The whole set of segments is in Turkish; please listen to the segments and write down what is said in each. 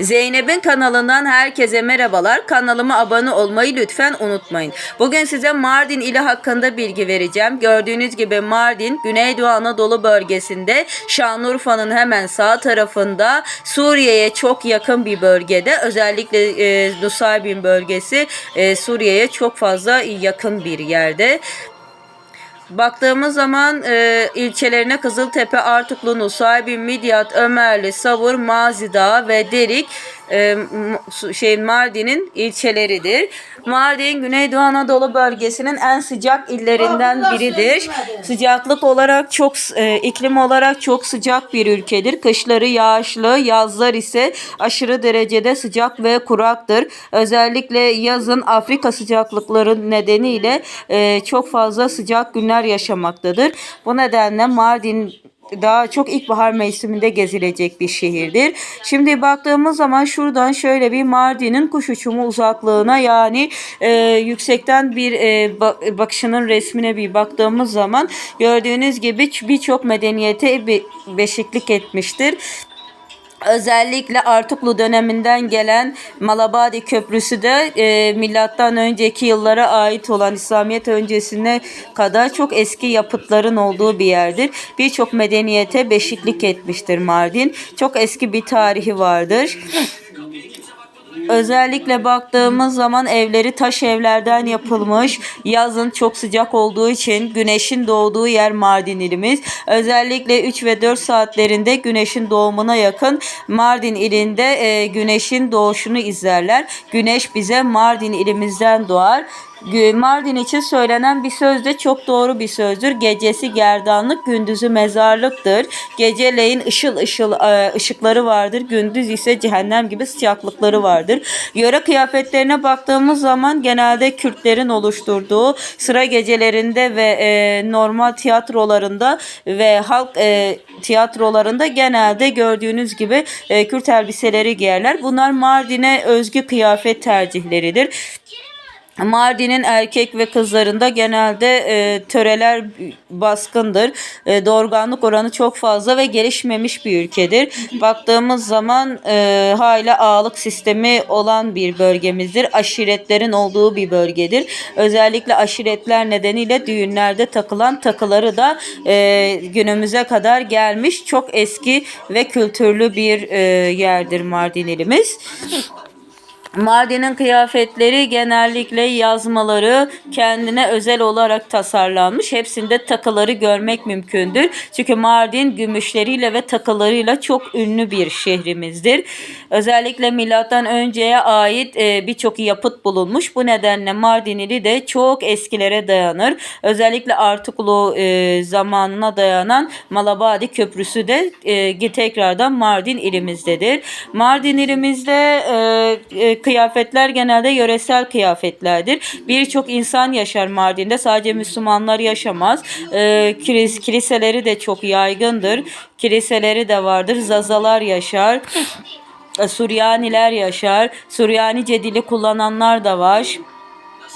Zeynep'in kanalından herkese merhabalar. Kanalıma abone olmayı lütfen unutmayın. Bugün size Mardin ili hakkında bilgi vereceğim. Gördüğünüz gibi Mardin, Güneydoğu Anadolu bölgesinde Şanlıurfa'nın hemen sağ tarafında Suriye'ye çok yakın bir bölgede. Özellikle e, Nusaybin bölgesi e, Suriye'ye çok fazla yakın bir yerde. Baktığımız zaman e, ilçelerine Kızıltepe, Artuklu, Nusaybin, Midyat, Ömerli, Savur, Mazidağ ve Derik e, şey Mardin'in ilçeleridir. Mardin Güneydoğu Anadolu bölgesinin en sıcak illerinden biridir. Sıcaklık olarak çok e, iklim olarak çok sıcak bir ülkedir. Kışları yağışlı, yazlar ise aşırı derecede sıcak ve kuraktır. Özellikle yazın Afrika sıcaklıkları nedeniyle e, çok fazla sıcak günler yaşamaktadır. Bu nedenle Mardin daha çok ilkbahar mevsiminde gezilecek bir şehirdir. Şimdi baktığımız zaman şuradan şöyle bir Mardin'in kuş uçumu uzaklığına yani e, yüksekten bir e, ba- bakışının resmine bir baktığımız zaman gördüğünüz gibi birçok medeniyete be- beşiklik etmiştir. Özellikle Artuklu döneminden gelen Malabadi Köprüsü de e, milattan önceki yıllara ait olan İslamiyet öncesine kadar çok eski yapıtların olduğu bir yerdir. Birçok medeniyete beşiklik etmiştir Mardin. Çok eski bir tarihi vardır. Özellikle baktığımız zaman evleri taş evlerden yapılmış. Yazın çok sıcak olduğu için güneşin doğduğu yer Mardin ilimiz. Özellikle 3 ve 4 saatlerinde güneşin doğumuna yakın Mardin ilinde e, güneşin doğuşunu izlerler. Güneş bize Mardin ilimizden doğar. Mardin için söylenen bir söz de çok doğru bir sözdür. Gecesi gerdanlık, gündüzü mezarlıktır. Geceleyin ışıl ışıl e, ışıkları vardır. Gündüz ise cehennem gibi sıcaklıkları vardır. Yöre kıyafetlerine baktığımız zaman genelde Kürtlerin oluşturduğu sıra gecelerinde ve e, normal tiyatrolarında ve halk e, tiyatrolarında genelde gördüğünüz gibi e, Kürt elbiseleri giyerler. Bunlar Mardin'e özgü kıyafet tercihleridir. Mardin'in erkek ve kızlarında genelde e, töreler baskındır. E, doğurganlık oranı çok fazla ve gelişmemiş bir ülkedir. Baktığımız zaman e, hala ağalık sistemi olan bir bölgemizdir. Aşiretlerin olduğu bir bölgedir. Özellikle aşiretler nedeniyle düğünlerde takılan takıları da e, günümüze kadar gelmiş. Çok eski ve kültürlü bir e, yerdir Mardin ilimiz. Mardin'in kıyafetleri genellikle yazmaları kendine özel olarak tasarlanmış. Hepsinde takıları görmek mümkündür. Çünkü Mardin gümüşleriyle ve takılarıyla çok ünlü bir şehrimizdir. Özellikle milattan önceye ait e, birçok yapıt bulunmuş. Bu nedenle Mardin ili de çok eskilere dayanır. Özellikle Artuklu e, zamanına dayanan Malabadi Köprüsü de e, tekrardan Mardin ilimizdedir. Mardin ilimizde kıyafetler genelde yöresel kıyafetlerdir. Birçok insan yaşar Mardin'de. Sadece Müslümanlar yaşamaz. E, kilis, kiliseleri de çok yaygındır. Kiliseleri de vardır. Zazalar yaşar. Suryaniler yaşar. Suryanice dili kullananlar da var.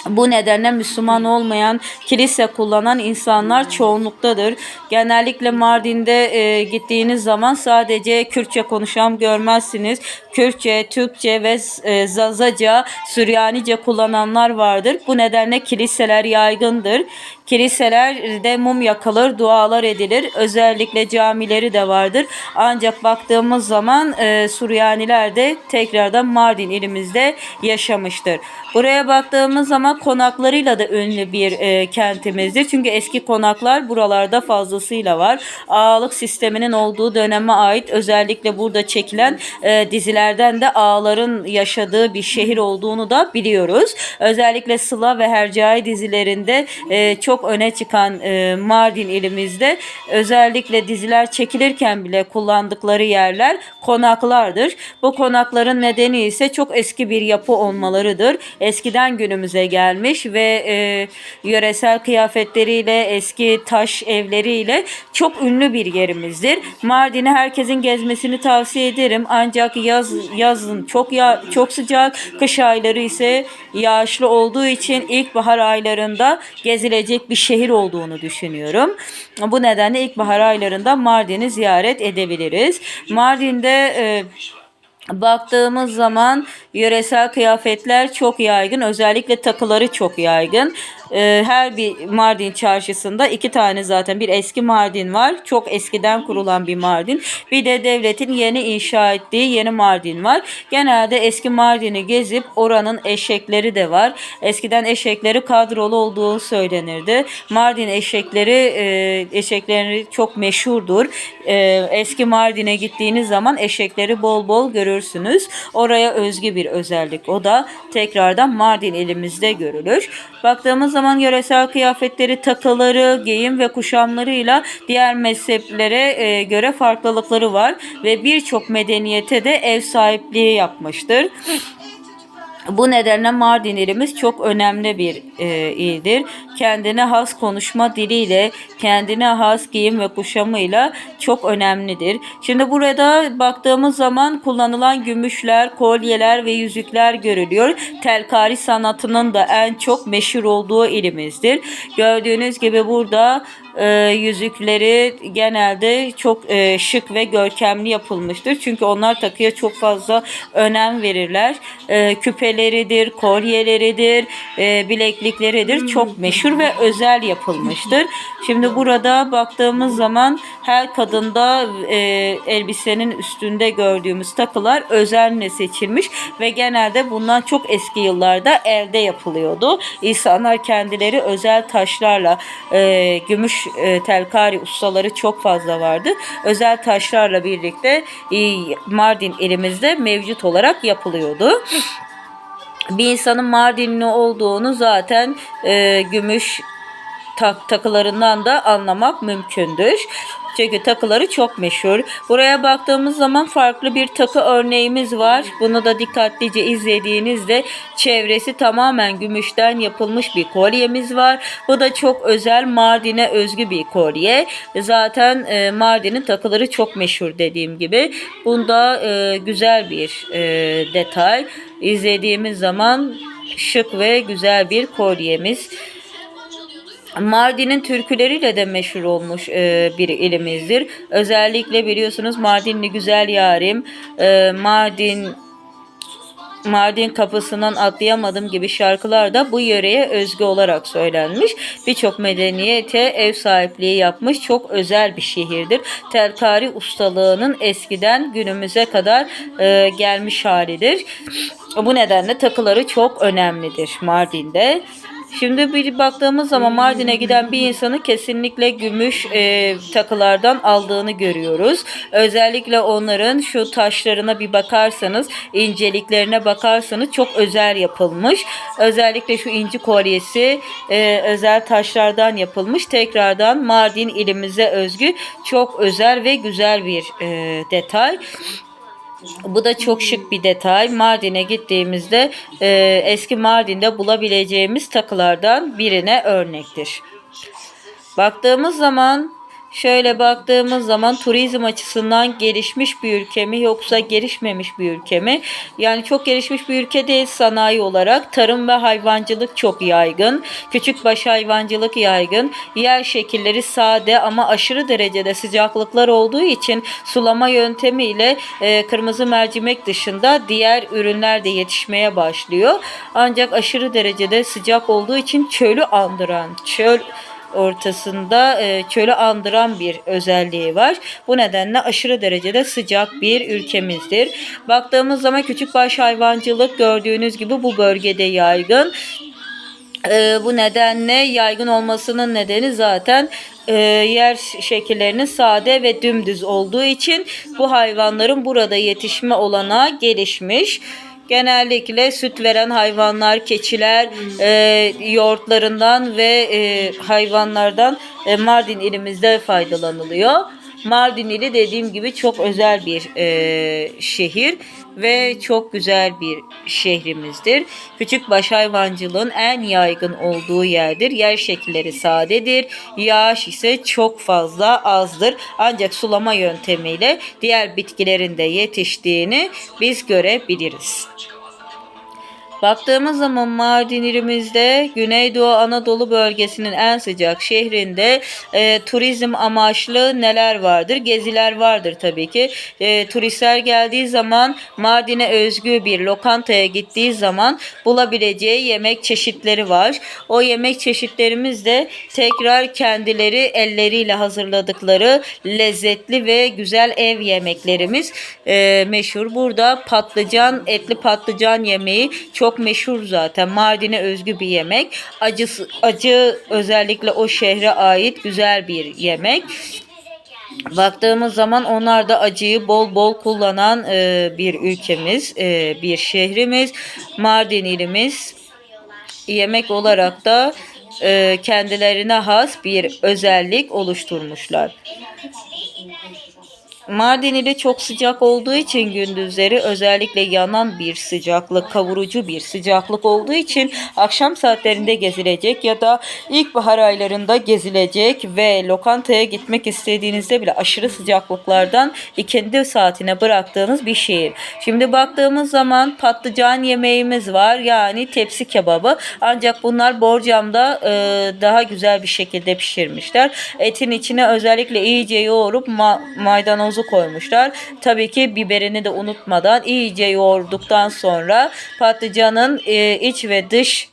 Bu nedenle Müslüman olmayan kilise kullanan insanlar çoğunluktadır. Genellikle Mardin'de e, gittiğiniz zaman sadece Kürtçe konuşan görmezsiniz. Kürtçe, Türkçe ve e, Zazaca, Süryanice kullananlar vardır. Bu nedenle kiliseler yaygındır. Kiliselerde mum yakılır, dualar edilir. Özellikle camileri de vardır. Ancak baktığımız zaman e, Suryaniler de tekrardan Mardin ilimizde yaşamıştır. Buraya baktığımız zaman konaklarıyla da ünlü bir e, kentimizdir. Çünkü eski konaklar buralarda fazlasıyla var. Ağalık sisteminin olduğu döneme ait özellikle burada çekilen e, dizilerden de ağaların yaşadığı bir şehir olduğunu da biliyoruz. Özellikle Sıla ve Hercai dizilerinde e, çok öne çıkan e, Mardin ilimizde özellikle diziler çekilirken bile kullandıkları yerler konaklardır. Bu konakların nedeni ise çok eski bir yapı olmalarıdır. Eskiden günümüze gelmiş ve e, yöresel kıyafetleriyle, eski taş evleriyle çok ünlü bir yerimizdir. Mardin'i herkesin gezmesini tavsiye ederim. Ancak yaz yazın çok ya çok sıcak, kış ayları ise yağışlı olduğu için ilkbahar aylarında gezilecek bir şehir olduğunu düşünüyorum. Bu nedenle ilkbahar aylarında Mardin'i ziyaret edebiliriz. Mardin'de e, Baktığımız zaman yöresel kıyafetler çok yaygın. Özellikle takıları çok yaygın. Ee, her bir Mardin çarşısında iki tane zaten bir eski Mardin var. Çok eskiden kurulan bir Mardin. Bir de devletin yeni inşa ettiği yeni Mardin var. Genelde eski Mardin'i gezip oranın eşekleri de var. Eskiden eşekleri kadrolu olduğu söylenirdi. Mardin eşekleri e, eşekleri çok meşhurdur. E, eski Mardin'e gittiğiniz zaman eşekleri bol bol görürsünüz. Oraya özgü bir özellik. O da tekrardan Mardin ilimizde görülür. Baktığımız zaman yöresel kıyafetleri, takıları, giyim ve kuşamlarıyla diğer mezheplere e, göre farklılıkları var ve birçok medeniyete de ev sahipliği yapmıştır. Bu nedenle Mardin ilimiz çok önemli bir e, ildir. Kendine has konuşma diliyle, kendine has giyim ve kuşamıyla çok önemlidir. Şimdi burada baktığımız zaman kullanılan gümüşler, kolyeler ve yüzükler görülüyor. Telkari sanatının da en çok meşhur olduğu ilimizdir. Gördüğünüz gibi burada e, yüzükleri genelde çok e, şık ve görkemli yapılmıştır. Çünkü onlar takıya çok fazla önem verirler. E, küpeleridir, kolyeleridir, e, bileklikleridir. Çok meşhur ve özel yapılmıştır. Şimdi burada baktığımız zaman her kadında e, elbisenin üstünde gördüğümüz takılar özenle seçilmiş ve genelde bundan çok eski yıllarda elde yapılıyordu. İnsanlar kendileri özel taşlarla e, gümüş e, telkari ustaları çok fazla vardı. Özel taşlarla birlikte e, Mardin elimizde mevcut olarak yapılıyordu. Bir insanın Mardinli olduğunu zaten e, gümüş tak takılarından da anlamak mümkündür. Çünkü takıları çok meşhur. Buraya baktığımız zaman farklı bir takı örneğimiz var. Bunu da dikkatlice izlediğinizde çevresi tamamen gümüşten yapılmış bir kolyemiz var. Bu da çok özel Mardin'e özgü bir kolye. Zaten e, Mardin'in takıları çok meşhur dediğim gibi. Bunda e, güzel bir e, detay. İzlediğimiz zaman şık ve güzel bir kolyemiz. Mardin'in türküleriyle de meşhur olmuş e, bir ilimizdir. Özellikle biliyorsunuz Mardinli güzel yarim, e, Mardin Mardin kapısından atlayamadım gibi şarkılar da bu yöreye özgü olarak söylenmiş. Birçok medeniyete ev sahipliği yapmış çok özel bir şehirdir. Telkari ustalığının eskiden günümüze kadar e, gelmiş halidir. Bu nedenle takıları çok önemlidir Mardin'de. Şimdi bir baktığımız zaman Mardin'e giden bir insanı kesinlikle gümüş e, takılardan aldığını görüyoruz. Özellikle onların şu taşlarına bir bakarsanız, inceliklerine bakarsanız çok özel yapılmış. Özellikle şu inci kolyesi e, özel taşlardan yapılmış. Tekrardan Mardin ilimize özgü çok özel ve güzel bir e, detay. Bu da çok şık bir detay. Mardin'e gittiğimizde e, eski Mardin'de bulabileceğimiz takılardan birine örnektir. Baktığımız zaman Şöyle baktığımız zaman turizm açısından gelişmiş bir ülke mi yoksa gelişmemiş bir ülke mi? Yani çok gelişmiş bir ülke değil sanayi olarak. Tarım ve hayvancılık çok yaygın. Küçük baş hayvancılık yaygın. Yer şekilleri sade ama aşırı derecede sıcaklıklar olduğu için sulama yöntemiyle e, kırmızı mercimek dışında diğer ürünler de yetişmeye başlıyor. Ancak aşırı derecede sıcak olduğu için çölü andıran, çöl ortasında e, çölü andıran bir özelliği var. Bu nedenle aşırı derecede sıcak bir ülkemizdir. Baktığımız zaman küçük baş hayvancılık gördüğünüz gibi bu bölgede yaygın. E, bu nedenle yaygın olmasının nedeni zaten e, yer şekillerinin sade ve dümdüz olduğu için bu hayvanların burada yetişme olanağı gelişmiş. Genellikle süt veren hayvanlar, keçiler, e, yoğurtlarından ve e, hayvanlardan e, Mardin ilimizde faydalanılıyor. Mardin ili dediğim gibi çok özel bir e, şehir ve çok güzel bir şehrimizdir. Küçükbaş hayvancılığın en yaygın olduğu yerdir. Yer şekilleri sadedir. Yağış ise çok fazla azdır. Ancak sulama yöntemiyle diğer bitkilerin de yetiştiğini biz görebiliriz. Baktığımız zaman Mardin ilimizde Güneydoğu Anadolu bölgesinin en sıcak şehrinde e, turizm amaçlı neler vardır? Geziler vardır tabii ki. E, turistler geldiği zaman Mardin'e özgü bir lokantaya gittiği zaman bulabileceği yemek çeşitleri var. O yemek çeşitlerimiz de tekrar kendileri elleriyle hazırladıkları lezzetli ve güzel ev yemeklerimiz e, meşhur. Burada patlıcan, etli patlıcan yemeği çok meşhur zaten. Mardin'e özgü bir yemek. Acısı, acı özellikle o şehre ait güzel bir yemek. Baktığımız zaman onlar da acıyı bol bol kullanan e, bir ülkemiz, e, bir şehrimiz. Mardin ilimiz yemek olarak da e, kendilerine has bir özellik oluşturmuşlar. Mardin ili çok sıcak olduğu için gündüzleri özellikle yanan bir sıcaklık, kavurucu bir sıcaklık olduğu için akşam saatlerinde gezilecek ya da ilkbahar aylarında gezilecek ve lokantaya gitmek istediğinizde bile aşırı sıcaklıklardan ikindi saatine bıraktığınız bir şehir. Şimdi baktığımız zaman patlıcan yemeğimiz var yani tepsi kebabı ancak bunlar borcamda e, daha güzel bir şekilde pişirmişler. Etin içine özellikle iyice yoğurup ma- maydanozu koymuşlar. Tabii ki biberini de unutmadan iyice yoğurduktan sonra patlıcanın e, iç ve dış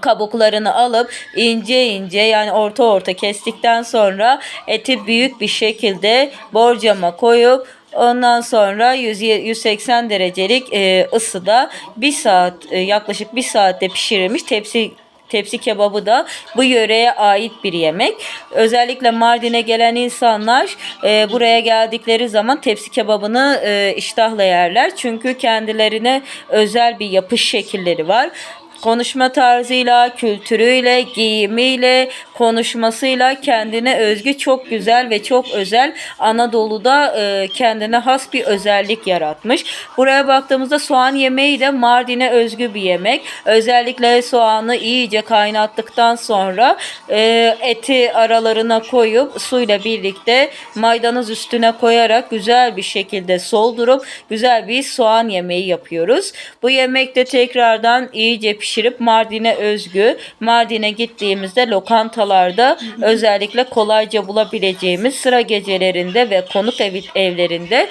kabuklarını alıp ince ince yani orta orta kestikten sonra eti büyük bir şekilde borcama koyup Ondan sonra 100 180 derecelik e, ısıda bir saat e, yaklaşık bir saatte pişirilmiş tepsi Tepsi kebabı da bu yöreye ait bir yemek. Özellikle Mardin'e gelen insanlar e, buraya geldikleri zaman tepsi kebabını e, iştahla yerler. Çünkü kendilerine özel bir yapış şekilleri var konuşma tarzıyla, kültürüyle, giyimiyle, konuşmasıyla kendine özgü çok güzel ve çok özel Anadolu'da e, kendine has bir özellik yaratmış. Buraya baktığımızda soğan yemeği de Mardin'e özgü bir yemek. Özellikle soğanı iyice kaynattıktan sonra e, eti aralarına koyup suyla birlikte maydanoz üstüne koyarak güzel bir şekilde soldurup güzel bir soğan yemeği yapıyoruz. Bu yemekte tekrardan iyice pişirip Mardin'e özgü. Mardin'e gittiğimizde lokantalarda özellikle kolayca bulabileceğimiz sıra gecelerinde ve konuk ev, evlerinde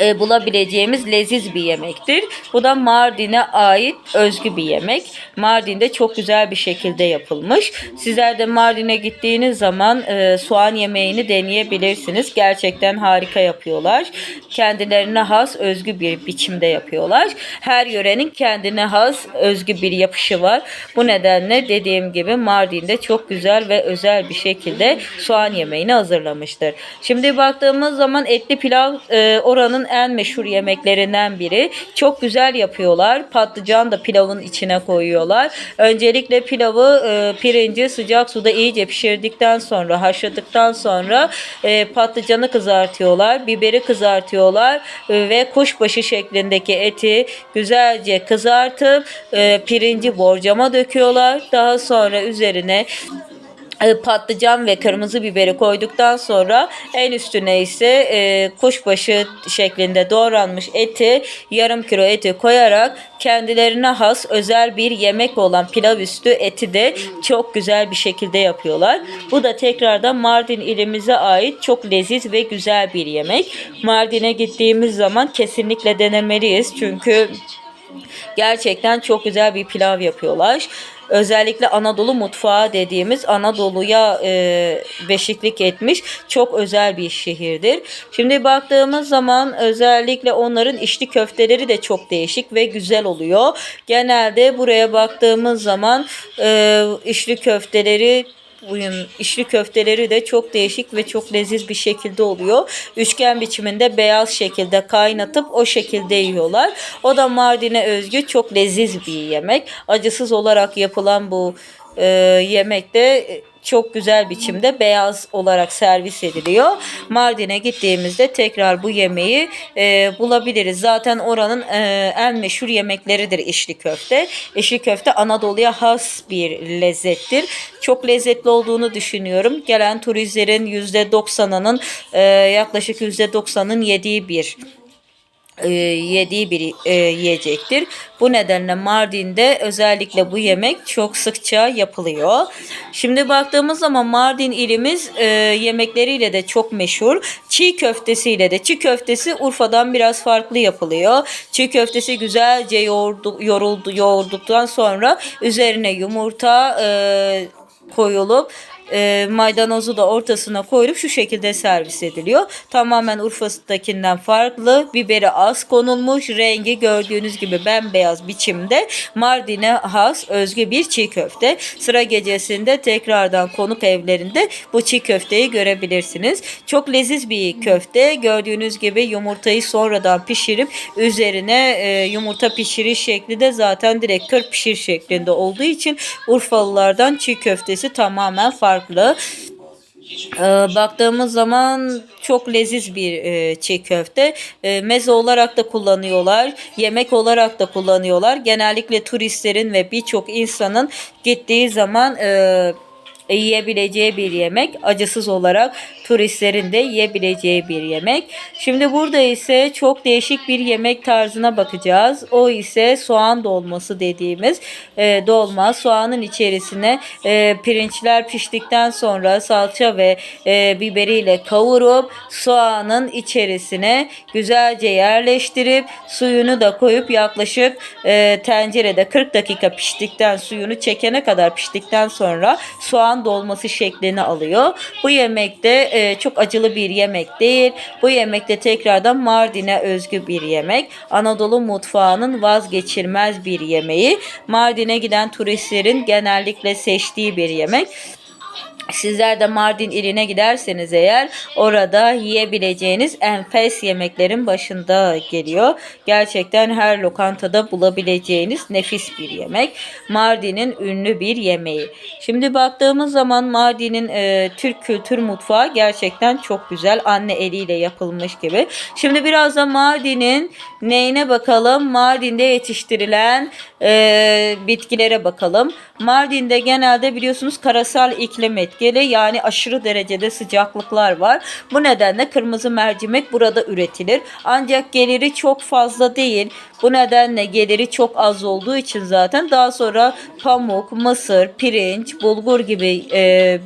e, bulabileceğimiz leziz bir yemektir. Bu da Mardin'e ait özgü bir yemek. Mardin'de çok güzel bir şekilde yapılmış. Sizler de Mardin'e gittiğiniz zaman e, soğan yemeğini deneyebilirsiniz. Gerçekten harika yapıyorlar. Kendilerine has özgü bir biçimde yapıyorlar. Her yörenin kendine has özgü bir yapışı var. Bu nedenle dediğim gibi Mardin'de çok güzel ve özel bir şekilde soğan yemeğini hazırlamıştır. Şimdi baktığımız zaman etli pilav e, oranın en meşhur yemeklerinden biri. Çok güzel yapıyorlar. Patlıcan da pilavın içine koyuyorlar. Öncelikle pilavı e, pirinci sıcak suda iyice pişirdikten sonra haşladıktan sonra e, patlıcanı kızartıyorlar. Biberi kızartıyorlar e, ve kuşbaşı şeklindeki eti güzelce kızartıp e, pirinci borcama döküyorlar. Daha sonra üzerine patlıcan ve kırmızı biberi koyduktan sonra en üstüne ise e, kuşbaşı şeklinde doğranmış eti yarım kilo eti koyarak kendilerine has özel bir yemek olan pilav üstü eti de çok güzel bir şekilde yapıyorlar. Bu da tekrardan Mardin ilimize ait çok leziz ve güzel bir yemek. Mardin'e gittiğimiz zaman kesinlikle denemeliyiz çünkü Gerçekten çok güzel bir pilav yapıyorlar. Özellikle Anadolu mutfağı dediğimiz Anadolu'ya e, beşiklik etmiş çok özel bir şehirdir. Şimdi baktığımız zaman özellikle onların içli köfteleri de çok değişik ve güzel oluyor. Genelde buraya baktığımız zaman e, içli köfteleri içli köfteleri de çok değişik ve çok leziz bir şekilde oluyor. Üçgen biçiminde beyaz şekilde kaynatıp o şekilde yiyorlar. O da Mardin'e özgü çok leziz bir yemek. Acısız olarak yapılan bu e, yemekte çok güzel biçimde beyaz olarak servis ediliyor. Mardin'e gittiğimizde tekrar bu yemeği e, bulabiliriz. Zaten oranın e, en meşhur yemekleridir içli köfte. İçli köfte Anadolu'ya has bir lezzettir. Çok lezzetli olduğunu düşünüyorum. Gelen turistlerin %90'ının e, yaklaşık %90'ın yediği bir e, yediği bir e, yiyecektir. Bu nedenle Mardin'de özellikle bu yemek çok sıkça yapılıyor. Şimdi baktığımız zaman Mardin ilimiz e, yemekleriyle de çok meşhur. Çiğ köftesiyle de. Çiğ köftesi Urfa'dan biraz farklı yapılıyor. Çiğ köftesi güzelce yoğurdu, yoruldu, yoğurduktan sonra üzerine yumurta e, koyulup e, maydanozu da ortasına koyulup şu şekilde servis ediliyor. Tamamen Urfa'dakinden farklı. Biberi az konulmuş. Rengi gördüğünüz gibi bembeyaz biçimde. Mardin'e has özgü bir çiğ köfte. Sıra gecesinde tekrardan konuk evlerinde bu çiğ köfteyi görebilirsiniz. Çok leziz bir köfte. Gördüğünüz gibi yumurtayı sonradan pişirip üzerine e, yumurta pişiriş şekli de zaten direkt kır pişir şeklinde olduğu için Urfalılardan çiğ köftesi tamamen farklı. Ee, baktığımız zaman çok leziz bir e, çiğ köfte. E, meze olarak da kullanıyorlar. Yemek olarak da kullanıyorlar. Genellikle turistlerin ve birçok insanın gittiği zaman e, yiyebileceği bir yemek. Acısız olarak turistlerin de yiyebileceği bir yemek. Şimdi burada ise çok değişik bir yemek tarzına bakacağız. O ise soğan dolması dediğimiz e, dolma. Soğanın içerisine e, pirinçler piştikten sonra salça ve e, biberiyle kavurup soğanın içerisine güzelce yerleştirip suyunu da koyup yaklaşık e, tencerede 40 dakika piştikten suyunu çekene kadar piştikten sonra soğan dolması şeklini alıyor. Bu yemekte e, çok acılı bir yemek değil. Bu yemekte tekrardan Mardin'e özgü bir yemek. Anadolu mutfağının vazgeçilmez bir yemeği. Mardin'e giden turistlerin genellikle seçtiği bir yemek. Sizler de Mardin iline giderseniz eğer orada yiyebileceğiniz enfes yemeklerin başında geliyor. Gerçekten her lokantada bulabileceğiniz nefis bir yemek. Mardin'in ünlü bir yemeği. Şimdi baktığımız zaman Mardin'in e, Türk kültür mutfağı gerçekten çok güzel. Anne eliyle yapılmış gibi. Şimdi biraz da Mardin'in neyine bakalım? Mardin'de yetiştirilen e, bitkilere bakalım. Mardin'de genelde biliyorsunuz karasal iklim etkili yani aşırı derecede sıcaklıklar var. Bu nedenle kırmızı mercimek burada üretilir. Ancak geliri çok fazla değil. Bu nedenle geliri çok az olduğu için zaten daha sonra pamuk, mısır, pirinç, bulgur gibi e,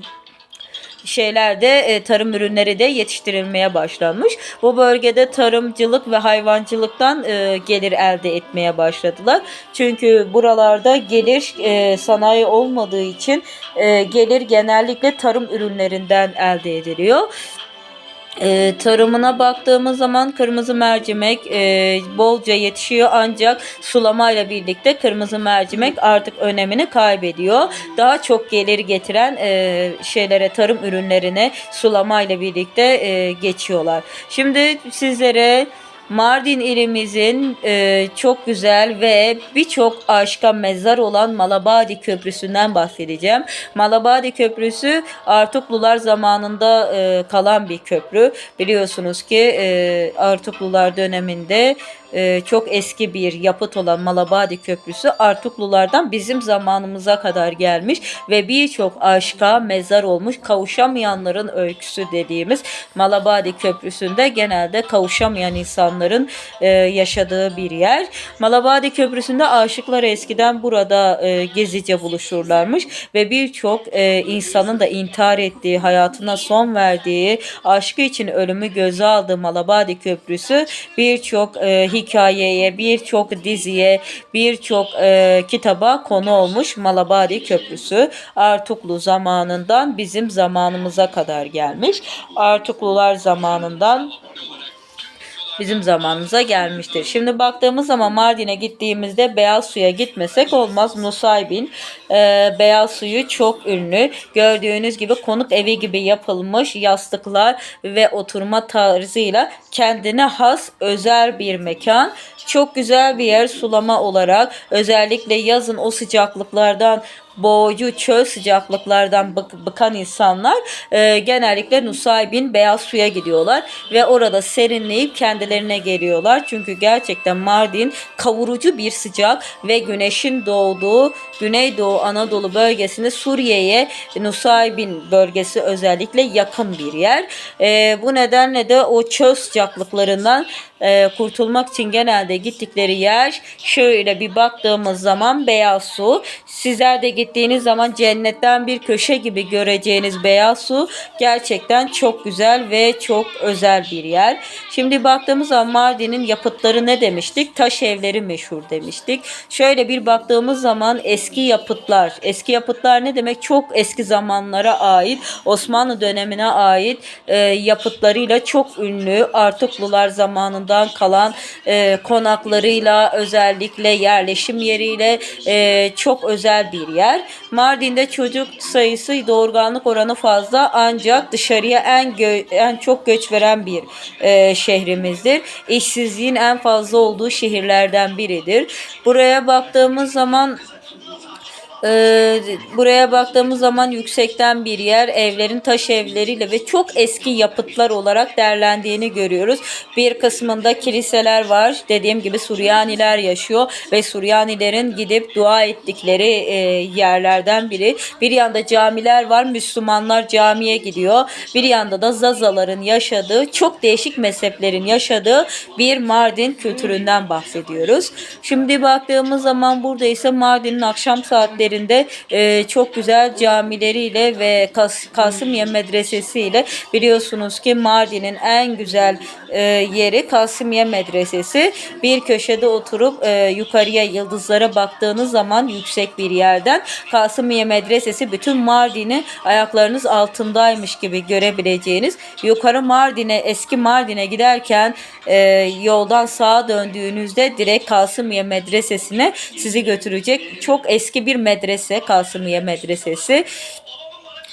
şeylerde e, tarım ürünleri de yetiştirilmeye başlanmış. Bu bölgede tarımcılık ve hayvancılıktan e, gelir elde etmeye başladılar. Çünkü buralarda gelir e, sanayi olmadığı için e, gelir genellikle tarım ürünlerinden elde ediliyor. E, tarımına baktığımız zaman kırmızı mercimek e, bolca yetişiyor ancak sulamayla birlikte kırmızı mercimek artık önemini kaybediyor. Daha çok gelir getiren e, şeylere tarım ürünlerine sulamayla birlikte e, geçiyorlar. Şimdi sizlere Mardin ilimizin e, çok güzel ve birçok aşka mezar olan Malabadi Köprüsü'nden bahsedeceğim. Malabadi Köprüsü Artuklular zamanında e, kalan bir köprü. Biliyorsunuz ki e, Artuklular döneminde e, çok eski bir yapıt olan Malabadi Köprüsü Artuklulardan bizim zamanımıza kadar gelmiş ve birçok aşka mezar olmuş kavuşamayanların öyküsü dediğimiz Malabadi Köprüsü'nde genelde kavuşamayan insanların e, yaşadığı bir yer. Malabadi Köprüsü'nde aşıklar eskiden burada e, gezice buluşurlarmış ve birçok e, insanın da intihar ettiği, hayatına son verdiği, aşkı için ölümü göze aldığı Malabadi Köprüsü birçok e, hikayeye, birçok diziye, birçok e, kitaba konu olmuş Malabadi Köprüsü. Artuklu zamanından bizim zamanımıza kadar gelmiş. Artuklular zamanından bizim zamanımıza gelmiştir. Şimdi baktığımız zaman Mardin'e gittiğimizde Beyaz Su'ya gitmesek olmaz. Nusaybin e, Beyaz Su'yu çok ünlü. Gördüğünüz gibi konuk evi gibi yapılmış yastıklar ve oturma tarzıyla kendine has özel bir mekan. Çok güzel bir yer sulama olarak özellikle yazın o sıcaklıklardan boğucu çöl sıcaklıklardan bık- bıkan insanlar e, genellikle Nusaybin beyaz suya gidiyorlar ve orada serinleyip kendilerine geliyorlar. Çünkü gerçekten Mardin kavurucu bir sıcak ve güneşin doğduğu Güneydoğu Anadolu bölgesinde Suriye'ye Nusaybin bölgesi özellikle yakın bir yer. E, bu nedenle de o çöl sıcaklıklarından e, kurtulmak için genelde gittikleri yer şöyle bir baktığımız zaman beyaz su. Sizler de gittiğiniz zaman cennetten bir köşe gibi göreceğiniz beyaz su gerçekten çok güzel ve çok özel bir yer. Şimdi baktığımız zaman Mardin'in yapıtları ne demiştik? Taş evleri meşhur demiştik. Şöyle bir baktığımız zaman eski yapıtlar. Eski yapıtlar ne demek? Çok eski zamanlara ait, Osmanlı dönemine ait e, yapıtlarıyla çok ünlü Artuklular zamanından kalan e, konaklarıyla özellikle yerleşim yeriyle e, çok özel bir yer. Mardin'de çocuk sayısı doğurganlık oranı fazla ancak dışarıya en en çok göç veren bir e, şehrimizdir. İşsizliğin en fazla olduğu şehirlerden biridir. Buraya baktığımız zaman ee, buraya baktığımız zaman yüksekten bir yer evlerin taş evleriyle ve çok eski yapıtlar olarak değerlendiğini görüyoruz. Bir kısmında kiliseler var. Dediğim gibi Suryaniler yaşıyor ve Suryanilerin gidip dua ettikleri e, yerlerden biri. Bir yanda camiler var. Müslümanlar camiye gidiyor. Bir yanda da Zazaların yaşadığı çok değişik mezheplerin yaşadığı bir Mardin kültüründen bahsediyoruz. Şimdi baktığımız zaman burada ise Mardin'in akşam saatlerinde e, çok güzel camileriyle ve Kas Kasımiye Medresesi ile biliyorsunuz ki Mardin'in en güzel e, yeri Kasımiye Medresesi. Bir köşede oturup e, yukarıya yıldızlara baktığınız zaman yüksek bir yerden Kasımiye Medresesi bütün Mardin'i ayaklarınız altındaymış gibi görebileceğiniz yukarı Mardin'e eski Mardin'e giderken e, yoldan sağa döndüğünüzde direkt Kasımiye Medresesi'ne sizi götürecek çok eski bir medrese Kasımiye Medresesi.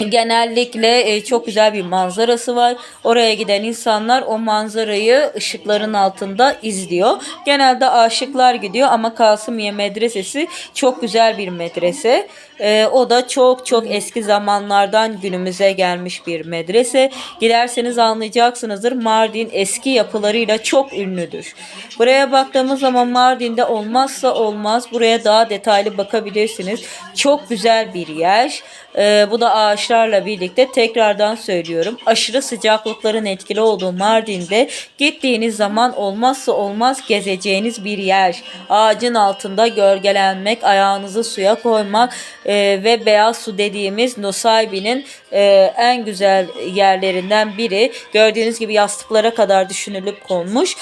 Genellikle e, çok güzel bir manzarası var. Oraya giden insanlar o manzarayı ışıkların altında izliyor. Genelde aşıklar gidiyor ama Kasımiye Medresesi çok güzel bir medrese. E, o da çok çok eski zamanlardan günümüze gelmiş bir medrese. Giderseniz anlayacaksınızdır. Mardin eski yapılarıyla çok ünlüdür. Buraya baktığımız zaman Mardin'de olmazsa olmaz. Buraya daha detaylı bakabilirsiniz. Çok güzel bir yer. Ee, bu da ağaçlarla birlikte tekrardan söylüyorum. Aşırı sıcaklıkların etkili olduğu Mardin'de gittiğiniz zaman olmazsa olmaz gezeceğiniz bir yer. Ağacın altında gölgelenmek, ayağınızı suya koymak e, ve beyaz su dediğimiz Nusaybin'in e, en güzel yerlerinden biri. Gördüğünüz gibi yastıklara kadar düşünülüp konmuş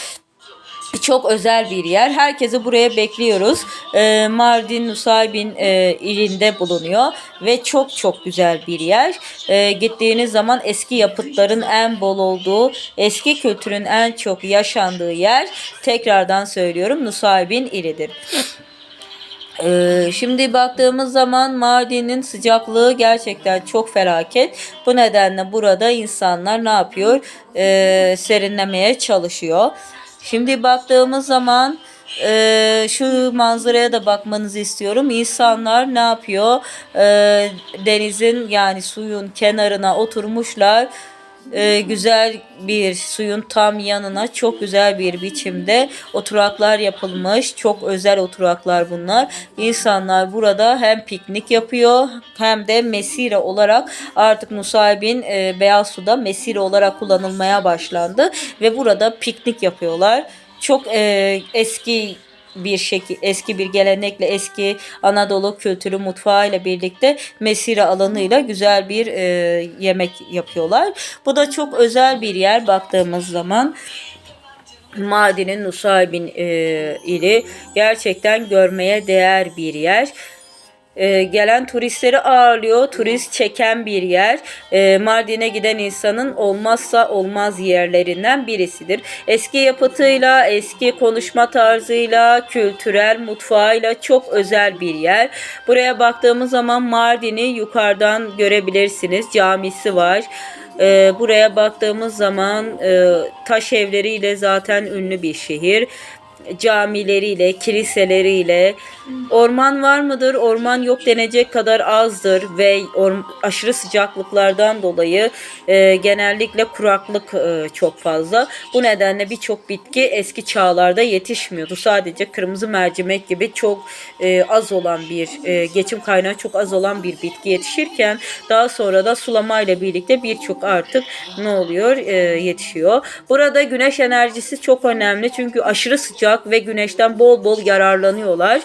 çok özel bir yer. Herkesi buraya bekliyoruz. Ee, Mardin Nusaybin e, ilinde bulunuyor ve çok çok güzel bir yer. Ee, gittiğiniz zaman eski yapıtların en bol olduğu, eski kültürün en çok yaşandığı yer. Tekrardan söylüyorum Nusaybin ilidir. Ee, şimdi baktığımız zaman Mardin'in sıcaklığı gerçekten çok felaket. Bu nedenle burada insanlar ne yapıyor? Ee, serinlemeye çalışıyor. Şimdi baktığımız zaman e, şu manzaraya da bakmanızı istiyorum. İnsanlar ne yapıyor? E, denizin yani suyun kenarına oturmuşlar. E, güzel bir suyun tam yanına çok güzel bir biçimde oturaklar yapılmış. Çok özel oturaklar bunlar. İnsanlar burada hem piknik yapıyor hem de mesire olarak artık Nusaybin e, Beyaz Su'da mesire olarak kullanılmaya başlandı ve burada piknik yapıyorlar. Çok e, eski bir şekil eski bir gelenekle eski Anadolu kültürü mutfağı ile birlikte mesire alanıyla güzel bir e, yemek yapıyorlar. Bu da çok özel bir yer baktığımız zaman. Mardin'in Nusaybin e, ili gerçekten görmeye değer bir yer. E, gelen turistleri ağırlıyor. Turist çeken bir yer. E, Mardin'e giden insanın olmazsa olmaz yerlerinden birisidir. Eski yapıtıyla, eski konuşma tarzıyla, kültürel mutfağıyla çok özel bir yer. Buraya baktığımız zaman Mardin'i yukarıdan görebilirsiniz. Camisi var. E, buraya baktığımız zaman e, taş evleriyle zaten ünlü bir şehir. Camileriyle, kiliseleriyle. Orman var mıdır? Orman yok denecek kadar azdır ve aşırı sıcaklıklardan dolayı e, genellikle kuraklık e, çok fazla. Bu nedenle birçok bitki eski çağlarda yetişmiyordu. Sadece kırmızı mercimek gibi çok e, az olan bir e, geçim kaynağı çok az olan bir bitki yetişirken daha sonra da sulamayla birlikte birçok artık ne oluyor E, yetişiyor. Burada güneş enerjisi çok önemli çünkü aşırı sıcak ve güneşten bol bol yararlanıyorlar.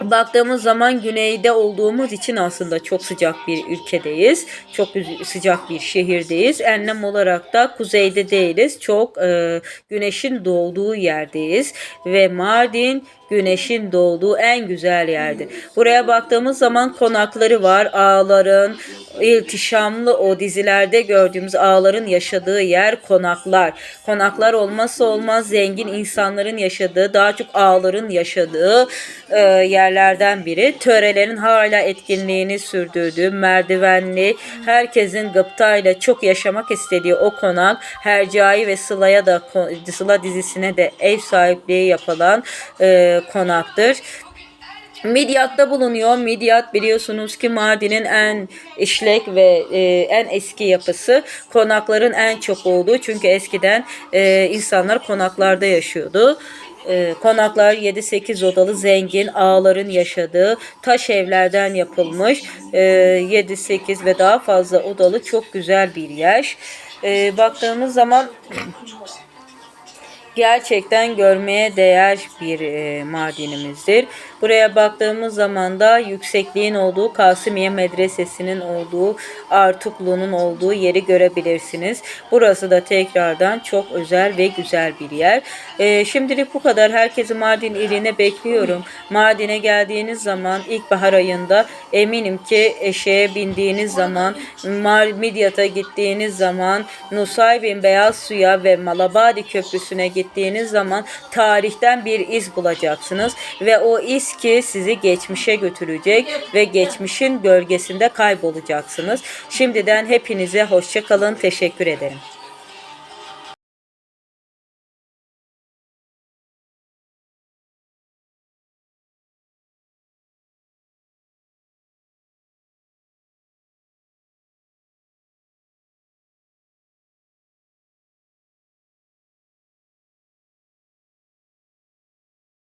Baktığımız zaman güneyde olduğumuz için aslında çok sıcak bir ülkedeyiz. Çok sıcak bir şehirdeyiz. Enlem olarak da kuzeyde değiliz. Çok e, güneşin doğduğu yerdeyiz. Ve Mardin güneşin doğduğu en güzel yerdir. Buraya baktığımız zaman konakları var. Ağların, iltişamlı o dizilerde gördüğümüz ağların yaşadığı yer konaklar. Konaklar olmazsa olmaz zengin insanların yaşadığı, daha çok ağların yaşadığı e, yerlerden biri. Törelerin hala etkinliğini sürdürdüğü, merdivenli, herkesin gıptayla çok yaşamak istediği o konak, Hercai ve Sıla'ya da Sıla dizisine de ev sahipliği yapılan e, konaktır. Midyat'ta bulunuyor. Midyat biliyorsunuz ki Mardin'in en işlek ve e, en eski yapısı. Konakların en çok olduğu. Çünkü eskiden e, insanlar konaklarda yaşıyordu. E, konaklar 7-8 odalı zengin ağların yaşadığı taş evlerden yapılmış e, 7-8 ve daha fazla odalı çok güzel bir yer. E, baktığımız zaman gerçekten görmeye değer bir e, Mardin'imizdir. Buraya baktığımız zaman da yüksekliğin olduğu Kasımiye Medresesi'nin olduğu Artuklu'nun olduğu yeri görebilirsiniz. Burası da tekrardan çok özel ve güzel bir yer. E, şimdilik bu kadar. Herkesi Mardin iline bekliyorum. Mardin'e geldiğiniz zaman ilkbahar ayında eminim ki eşeğe bindiğiniz zaman Mar Midyat'a gittiğiniz zaman Nusaybin Beyaz Suya ve Malabadi Köprüsü'ne gittiğiniz zaman tarihten bir iz bulacaksınız ve o iz ki sizi geçmişe götürecek ve geçmişin gölgesinde kaybolacaksınız. Şimdiden hepinize hoşça kalın. Teşekkür ederim.